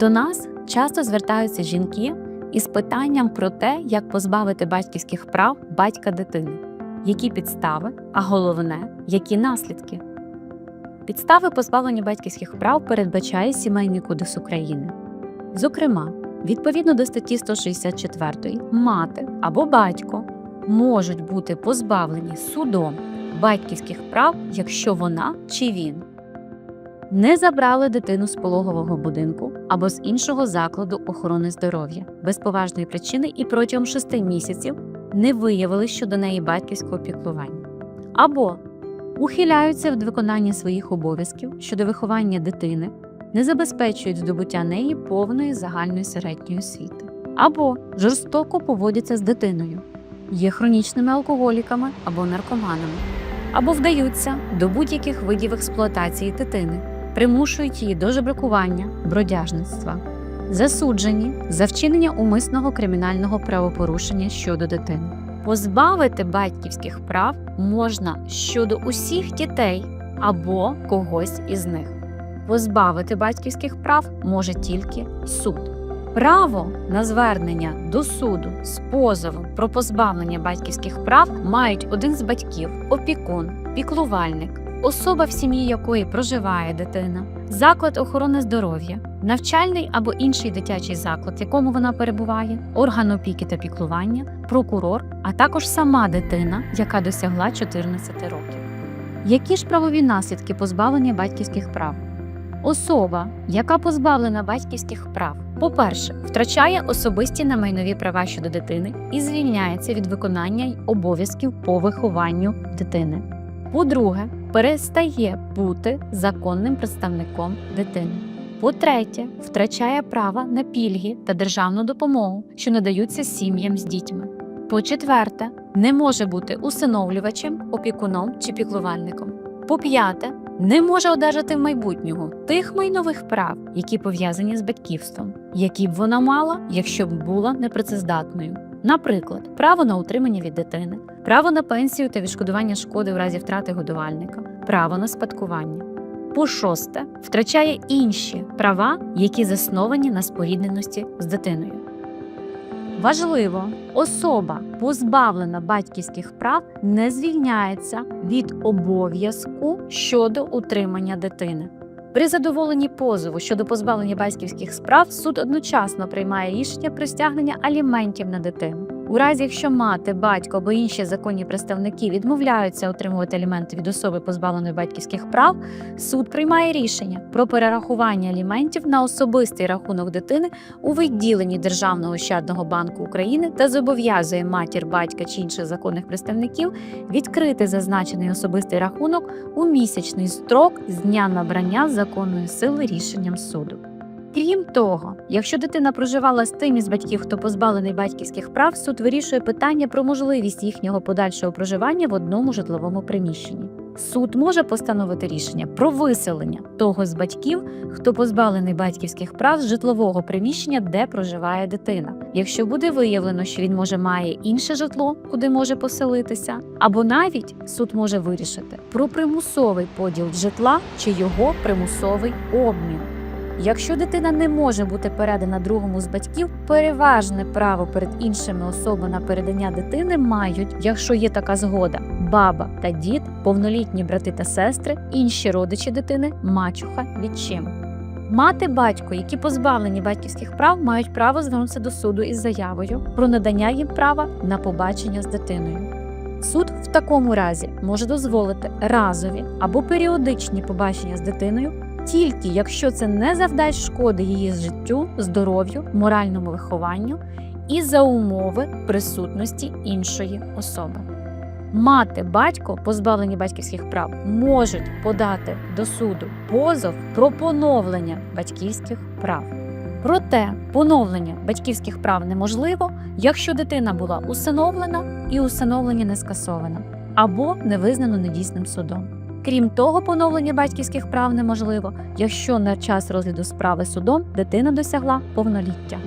До нас часто звертаються жінки із питанням про те, як позбавити батьківських прав батька дитини, які підстави, а головне, які наслідки. Підстави позбавлення батьківських прав передбачає Сімейний кодекс України. Зокрема, відповідно до статті 164 мати або батько можуть бути позбавлені судом батьківських прав, якщо вона чи він не забрали дитину з пологового будинку або з іншого закладу охорони здоров'я. Без поважної причини і протягом 6 місяців не виявили щодо неї батьківського піклування, або ухиляються від виконання своїх обов'язків щодо виховання дитини, не забезпечують здобуття неї повної загальної середньої освіти, або жорстоко поводяться з дитиною, є хронічними алкоголіками або наркоманами, або вдаються до будь-яких видів експлуатації дитини примушують її до жебракування, бродяжництва, засуджені за вчинення умисного кримінального правопорушення щодо дитини. Позбавити батьківських прав можна щодо усіх дітей або когось із них. Позбавити батьківських прав може тільки суд. Право на звернення до суду з позовом про позбавлення батьківських прав мають один з батьків, опікун, піклувальник, особа в сім'ї якої проживає дитина, заклад охорони здоров'я, навчальний або інший дитячий заклад, в якому вона перебуває, орган опіки та піклування, прокурор, а також сама дитина, яка досягла 14 років. Які ж правові наслідки позбавлення батьківських прав? Особа, яка позбавлена батьківських прав, по-перше, втрачає особисті на майнові права щодо дитини і звільняється від виконання обов'язків по вихованню дитини. По-друге, перестає бути законним представником дитини. По-третє, втрачає права на пільги та державну допомогу, що надаються сім'ям з дітьми. По-четверте, не може бути усиновлювачем, опікуном чи піклувальником. По-п'яте, не може одержати в майбутнього тих майнових прав, які пов'язані з батьківством, які б вона мала, якщо б була непрацездатною. Наприклад, право на утримання від дитини, право на пенсію та відшкодування шкоди в разі втрати годувальника, право на спадкування. По шосте, втрачає інші права, які засновані на спорідненості з дитиною. Важливо, особа, позбавлена батьківських прав, не звільняється від обов'язку щодо утримання дитини. При задоволенні позову щодо позбавлення батьківських справ суд одночасно приймає рішення про стягнення аліментів на дитину. У разі, якщо мати, батько або інші законні представники відмовляються отримувати аліменти від особи, позбавленої батьківських прав, суд приймає рішення про перерахування аліментів на особистий рахунок дитини у відділенні Державного ощадного банку України та зобов'язує матір, батька чи інших законних представників відкрити зазначений особистий рахунок у місячний строк з дня набрання законної сили рішенням суду. Крім того, якщо дитина проживала з тим із батьків, хто позбавлений батьківських прав, суд вирішує питання про можливість їхнього подальшого проживання в одному житловому приміщенні. Суд може постановити рішення про виселення того з батьків, хто позбавлений батьківських прав з житлового приміщення, де проживає дитина. Якщо буде виявлено, що він може має інше житло, куди може поселитися, або навіть суд може вирішити про примусовий поділ житла чи його примусовий обмін. Якщо дитина не може бути передана другому з батьків, переважне право перед іншими особами на передання дитини мають, якщо є така згода, баба та дід, повнолітні брати та сестри, інші родичі дитини, мачуха, відчим. Мати, батько, які позбавлені батьківських прав, мають право звернутися до суду із заявою про надання їм права на побачення з дитиною. Суд в такому разі може дозволити разові або періодичні побачення з дитиною тільки якщо це не завдасть шкоди її життю, здоров'ю, моральному вихованню і за умови присутності іншої особи. Мати, батько, позбавлені батьківських прав, можуть подати до суду позов про поновлення батьківських прав. Проте поновлення батьківських прав неможливо, якщо дитина була усиновлена і усиновлення не скасовано або не визнано недійсним судом. Крім того, поновлення батьківських прав неможливо, якщо на час розгляду справи судом дитина досягла повноліття.